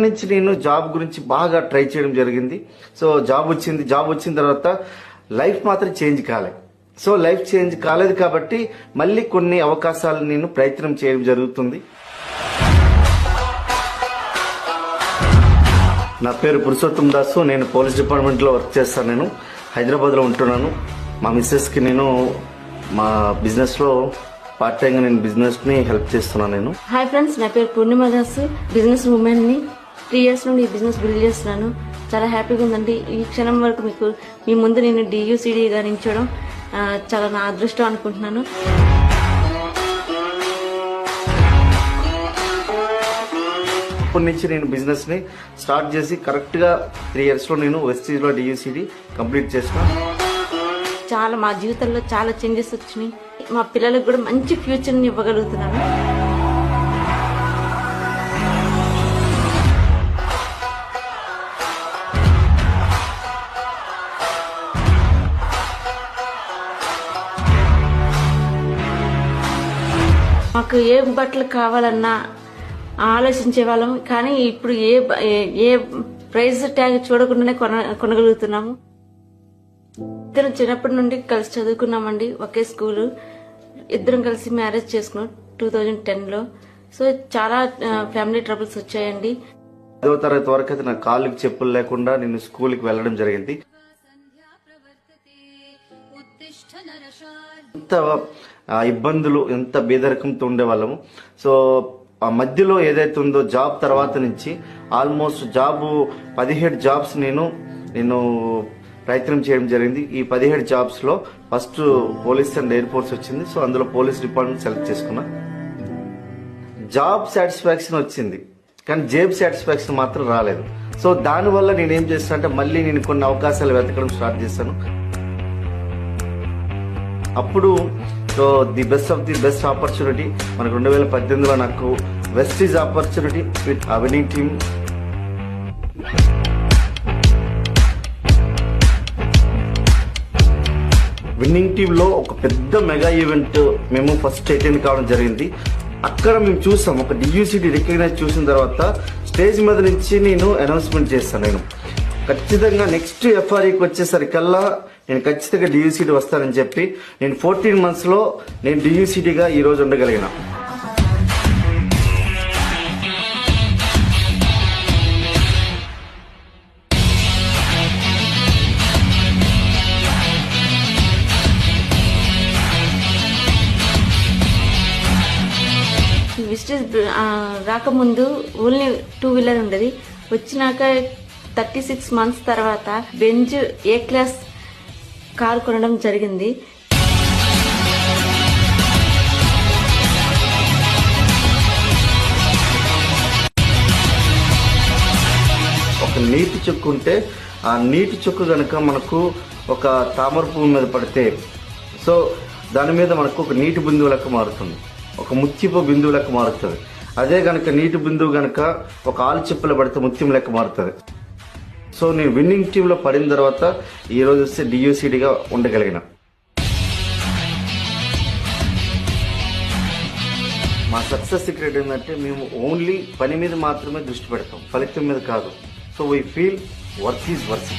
నుంచి నేను జాబ్ గురించి బాగా ట్రై చేయడం జరిగింది. సో జాబ్ వచ్చింది జాబ్ వచ్చిన తర్వాత లైఫ్ మాత్రం చేంజ్ కాలే. సో లైఫ్ చేంజ్ కాలేదు కాబట్టి మళ్ళీ కొన్ని అవకాశాలు నేను ప్రయత్నం చేయడం జరుగుతుంది. నా పేరు పురుషోత్తం దాసు. నేను పోలీస్ డిపార్ట్మెంట్లో వర్క్ చేస్తాను నేను. హైదరాబాద్లో ఉంటున్నాను. మా మిస్సెస్కి నేను మా బిజినెస్లో పార్ట్ టైంగా నేను బిజినెస్ని హెల్ప్ చేస్తున్నాను నేను. హాయ్ ఫ్రెండ్స్ నా పేరు పూర్ణిమ దాసు. బిజినెస్ ఉమెన్ని. త్రీ ఇయర్స్ నుండి ఈ బిజినెస్ బిల్డ్ చేస్తున్నాను. చాలా హ్యాపీగా ఉందండి. ఈ క్షణం వరకు మీకు మీ ముందు నేను డియూసిడిగా నించడం చాలా నా అదృష్టం అనుకుంటున్నాను. అప్పటి నుంచి నేను బిజినెస్ని స్టార్ట్ చేసి కరెక్ట్గా త్రీ ఇయర్స్లో నేను వెస్టీజ్లో డియూసిడి కంప్లీట్ చేసిన చాలా మా జీవితంలో చాలా చేంజెస్ వచ్చినాయి. మా పిల్లలకు కూడా మంచి ఫ్యూచర్ని ఇవ్వగలుగుతున్నాను. మాకు ఏ బట్టలు కావాలన్నా ఆలోచించే వాళ్ళం. కానీ ఇప్పుడు ఏ బ- ఏ- ఏ ప్రైస్ ట్యాగ్ చూడకుండానే కొన కొనగలుగుతున్నాము. ఇద్దరం చిన్నప్పటి నుండి కలిసి చదువుకున్నామండి ఒకే స్కూలు. ఇద్దరం కలిసి మ్యారేజ్ చేసుకున్నాం టూ థౌజండ్ టెన్లో. సో చాలా ఫ్యామిలీ ట్రబుల్స్ వచ్చాయండి. పదవ తరగతి వరకు అయితే నా కాళ్ళకి చెప్పులు లేకుండా నేను స్కూల్కి వెళ్ళడం జరిగింది. ఎంత ఇబ్బందులు ఎంత బేదరికంతో ఉండేవాళ్ళము. సో ఆ మధ్యలో ఏదైతే ఉందో జాబ్ తర్వాత నుంచి ఆల్మోస్ట్ జాబ్ పదిహేడు జాబ్స్ నేను నేను ప్రయత్నం చేయడం జరిగింది. ఈ పదిహేడు జాబ్స్లో first police and air force వచ్చింది. సో అందులో పోలీస్ డిపార్ట్మెంట్ సెలెక్ట్ చేసుకున్నా. జాబ్ సాటిస్ఫాక్షన్ వచ్చింది. కానీ జేబ్ సాటిస్ఫాక్షన్ మాత్రం రాలేదు. సో దానివల్ల నేను ఏం చేస్తాను అంటే మళ్ళీ నేను కొన్ని అవకాశాలు వెతకడం స్టార్ట్ చేశాను. అప్పుడు so the best of the best opportunity మనకు రెండు వేల పద్దెనిమిదిలో నాకు Vestige opportunity with a winning team winning టీమ్లో ఒక పెద్ద మెగా ఈవెంట్ మేము ఫస్ట్ అటెండ్ కావడం జరిగింది. అక్కడ మేము చూసాం ఒక డియూసిటీ రికగ్నైజ్ చూసిన తర్వాత స్టేజ్ మీద నుంచి నేను అనౌన్స్మెంట్ చేస్తాను నేను. ఖచ్చితంగా నెక్స్ట్ ఎఫ్ఆర్ఈకి వచ్చేసరికల్లా నేను ఖచ్చితంగా డియూసిటీ వస్తానని చెప్పి నేను ఫోర్టీన్ మంత్స్లో నేను డియూసిటీగా ఈ రోజు ఉండగలిగిన. విజిటర్స్ రాకముందు ఓన్లీ టూ వీలర్ ఉండేది. వచ్చినాక థర్టీ సిక్స్ మంత్స్ తర్వాత బెంజ్ ఏ క్లాస్ కారు కొనడం జరిగింది. ఒక నీటి చుక్కు ఉంటే ఆ నీటి చుక్కు కనుక మనకు ఒక తామర పువ్వు మీద పడితే సో దాని మీద మనకు ఒక నీటి బిందువు లెక్క మారుతుంది. ఒక ముత్యపు బిందువు లెక్క మారుతుంది. అదే గనక నీటి బిందువు గనక ఒక ఆలు చిప్పలు పడితే ముత్యం లెక్క మారుతుంది. సో నేను విన్నింగ్ టీంలో పడిన తర్వాత ఈ రోజు వస్తే డియూసీడీగా ఉండగలిగిన. మా సక్సెస్ సీక్రెట్ ఏంటంటే మేము ఓన్లీ పని మీద మాత్రమే దృష్టి పెడతాం. ఫలితం మీద కాదు. So we feel work is work